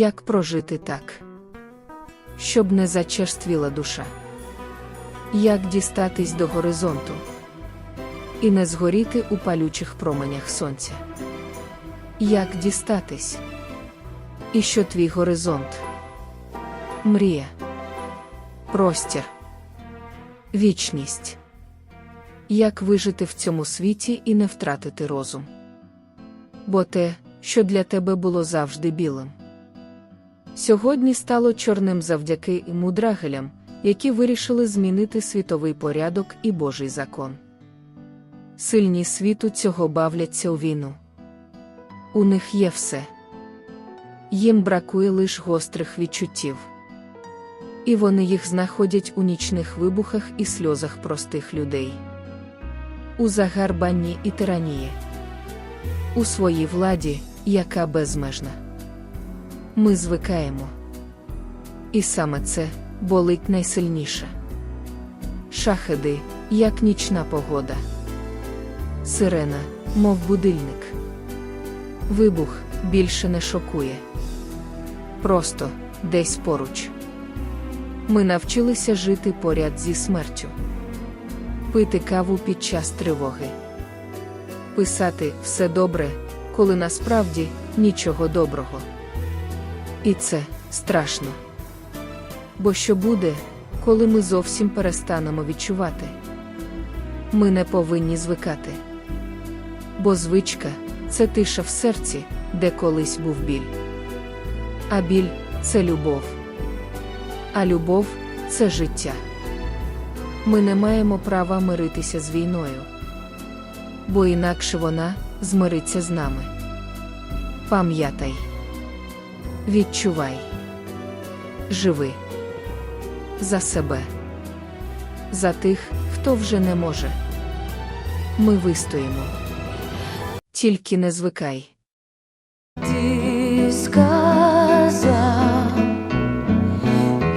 Як прожити так, щоб не зачерствіла душа? Як дістатись до горизонту і не згоріти у палючих променях сонця? Як дістатись? І що твій горизонт? Мрія, простір, вічність. Як вижити в цьому світі і не втратити розум? Бо те, що для тебе було завжди білим. Сьогодні стало чорним завдяки мудрагелям, які вирішили змінити світовий порядок і Божий закон. Сильні світу цього бавляться у війну. У них є все. Їм бракує лише гострих відчуттів. І вони їх знаходять у нічних вибухах і сльозах простих людей. У загарбанні і тиранії. У своїй владі, яка безмежна. Ми звикаємо. І саме це болить найсильніше. Шахеди, як нічна погода. Сирена, мов будильник. Вибух більше не шокує. Просто десь поруч. Ми навчилися жити поряд зі смертю, пити каву під час тривоги, писати все добре, коли насправді нічого доброго. І це страшно. Бо що буде, коли ми зовсім перестанемо відчувати? Ми не повинні звикати. Бо звичка це тиша в серці, де колись був біль. А біль це любов. А любов це життя. Ми не маємо права миритися з війною, бо інакше вона змириться з нами. Пам'ятай, відчувай, живи за себе, за тих, хто вже не може. Ми вистоїмо. Тільки не звикай. Ти сказав,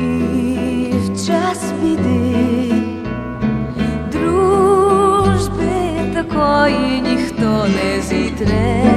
і в час біди дружби такої ніхто не зітре.